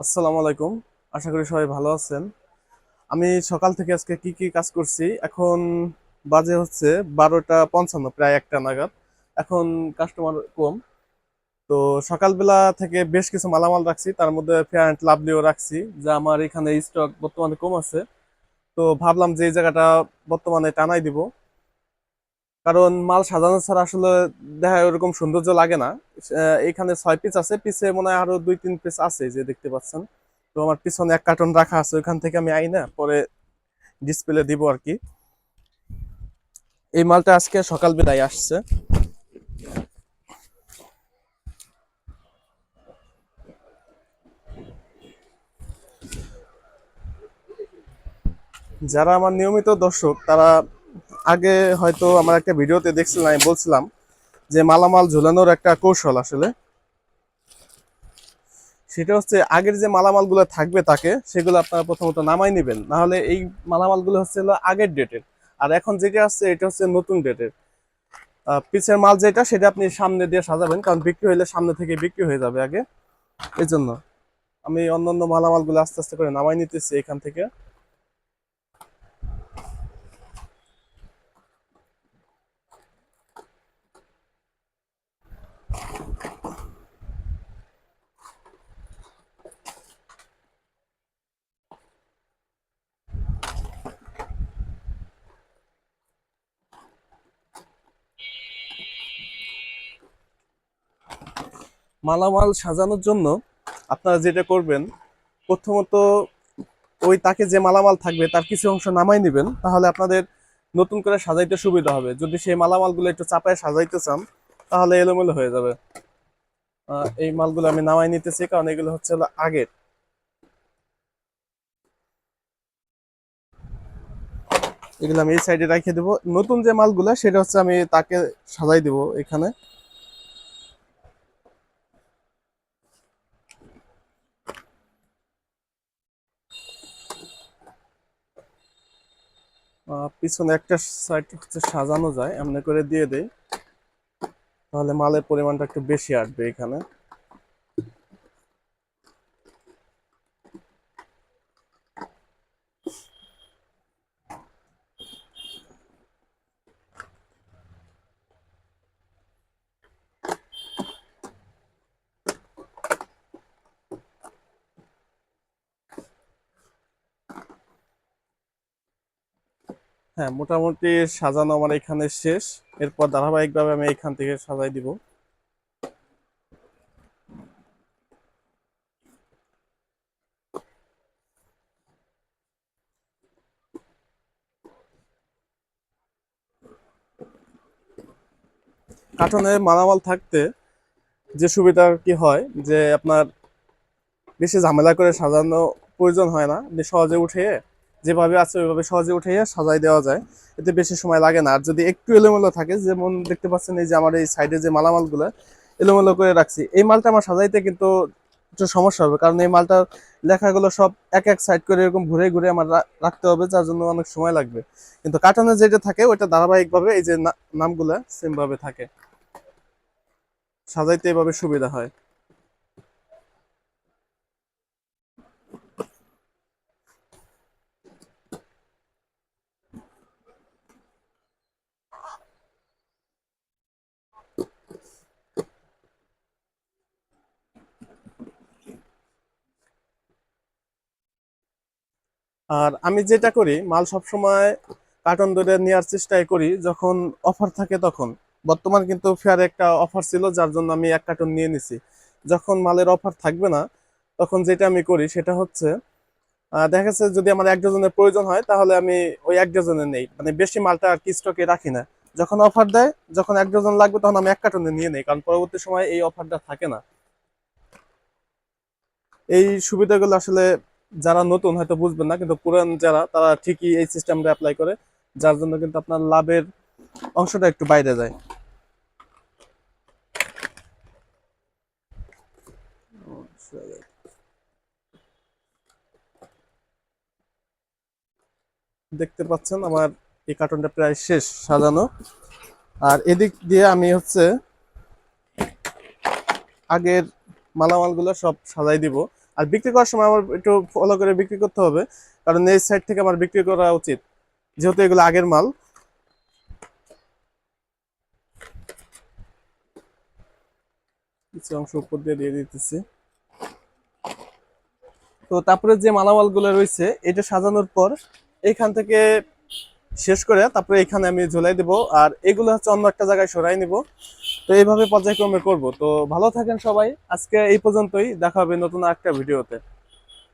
আসসালামু আলাইকুম। আশা করি সবাই ভালো আছেন। আমি সকাল থেকে আজকে কি কি কাজ করছি? এখন বাজে হচ্ছে বারোটা পঞ্চান্ন, প্রায় একটা নাগাদ। এখন কাস্টমার কম। তো সকালবেলা থেকে বেশ কিছু মালামাল রাখছি। তার মধ্যে ফেয়ার অ্যান্ড লাভলিও রাখছি, যা আমার এখানে স্টক বর্তমানে কম আছে। তো ভাবলাম যে এই জায়গাটা বর্তমানে টানাই দিব। কারণ মাল সাজানো ছাড়া আসলে দেখা ওরকম সৌন্দর্য লাগে না। এখানে ছয় পিস আছে পিসে মনে হয় আরও দুই তিন পিস আছে যে দেখতে পাচ্ছেন। তো আমার পিছনে এক কার্টন রাখা আছে ওখান থেকে আমি আইনা পরে ডিসপ্লে দিব আর কি। এই মালটা আজকে সকাল বেলায় আসছে। যারা আমার নিয়মিত দর্শক, তারা আগে হয়তো আমার একটা ভিডিওতে দেখছিলাম, আমি বলছিলাম যে মালামাল ঝুলানোর একটা কৌশল আসলে। সেটা হচ্ছে আগের যে মালামালগুলো থাকবে তাকে, সেগুলো আপনারা প্রথমত নামাই নেবেন। না হলে এই মালামালগুলো হচ্ছে আগের ডেটের। আর এখন যেটা আসছে, এটা হচ্ছে নতুন ডেটের। পিছের মাল যেটা, সেটা আপনি সামনে দিয়ে সাজাবেন, কারণ বিক্রি হইলে সামনে থেকে বিক্রি হয়ে যাবে আগে। এই জন্য আমি অন্যান্য মালামালগুলো আস্তে আস্তে করে নামাই নিতেছি এখান থেকে। মালামাল সাজানোর জন্য আপনারা যেটা করবেন, প্রথমত ওই তাকে যে মালামাল থাকবে তার কিছু অংশ নামাই নেবেন, তাহলে আপনাদের নতুন করে সাজাইতে সুবিধা হবে। যদি সেই মালামালগুলো একটু চাপায় সাজাইতে চান, তাহলে এলোমেলো হয়ে যাবে। এই মালগুলো আমি নামাই নিতেছি, কারণ এগুলো হচ্ছে আগের। এগুলো আমি এই সাইডে রেখে দেবো। নতুন যে মালগুলো, সেটা হচ্ছে আমি তাকে সাজাই দেবো এখানে। পিছনে একটা সাইড হচ্ছে সাজানো যায়, এমনি করে দিয়ে দেই। তাহলে মালের পরিমাণটা একটু বেশি আসবে এখানে। হ্যাঁ মোটামুটি সাজানো আমার এখানে শেষ। এরপর ধারাবাহিকভাবে আমি এখান থেকে সাজাই দিব। কার্টনে মালামাল থাকতে যে সুবিধা কি হয়, যে আপনার বেশি ঝামেলা করে সাজানো প্রয়োজন হয় না। সহজে উঠে যেভাবে আছে, ওইভাবে সহজে উঠে সাজাই দেওয়া যায়। এতে বেশি সময় লাগে না। আর যদি একটু এলোমেলো থাকে, যেমন দেখতে পাচ্ছেন এই যে আমার এই সাইডে যে মালামালগুলো, এলোমেলো করে রাখছি। এই মালটা আমার সাজাইতে কিন্তু একটু সমস্যা হবে, কারণ এই মালটার লেখাগুলো সব এক এক সাইড করে এরকম ঘুরে ঘুরে আমার রাখতে হবে, যার জন্য অনেক সময় লাগবে। কিন্তু কাটানো যেটা থাকে, ওইটা ধারাবাহিকভাবে এই যে নামগুলা সেম থাকে। সাজাইতে এভাবে সুবিধা হয়। আর আমি যেটা করি, মাল সবসময় কার্টন ধরে নেওয়ার চেষ্টাই করি। যখন অফার থাকে তখন। বর্তমান কিন্তু ফেয়ার একটা অফার ছিল, যার জন্য আমি এক কার্টন নিয়ে নিছি। যখন মালের অফার থাকবে না, তখন যেটা আমি করি সেটা হচ্ছে দেখা যাচ্ছে যদি আমার এক ডজনের প্রয়োজন হয়, তাহলে আমি ওই এক ডজনের নেই। মানে বেশি মালটা আর কি স্টকে রাখি না। যখন অফার দেয়, যখন এক ডজন লাগবে, তখন আমি এক কার্টনে নিয়ে নেই, কারণ পরবর্তী সময় এই অফারটা থাকে না। এই সুবিধাগুলো আসলে যারা নতুন হয়তো বুঝবেন না, কিন্তু পুরান যারা, তারা ঠিকই এই সিস্টেমটা অ্যাপ্লাই করে, যার জন্য কিন্তু আপনার লাভের অংশটা একটু বাইরে যায়। দেখতে পাচ্ছেন আমার এই কার্টনটা প্রায় শেষ সাজানো। আর এদিক দিয়ে আমি হচ্ছে আগের মালামালগুলো সব সাজাই দিব। আর বিক্রি করার সময় আমার একটু ফলো করে বিক্রি করতে হবে, কারণ এই সাইড থেকে আমার বিক্রি করা উচিত, যেহেতু এগুলো আগের মাল। কিছু অংশ উপর দিয়ে দিয়ে দিতেছি। তো তারপরে যে মালামালগুলো রয়েছে, এটা সাজানোর পর এখান থেকে শেষ করে তারপরে এখানে আমি ঝুলাই দেব, আর এগুলো হচ্ছে অন্য একটা জায়গায় সরাই নিব। তো এইভাবে পর্যায়ক্রমে করব। তো ভালো থাকেন সবাই। আজকে এই পর্যন্তই। দেখা হবে নতুন একটা ভিডিওতে।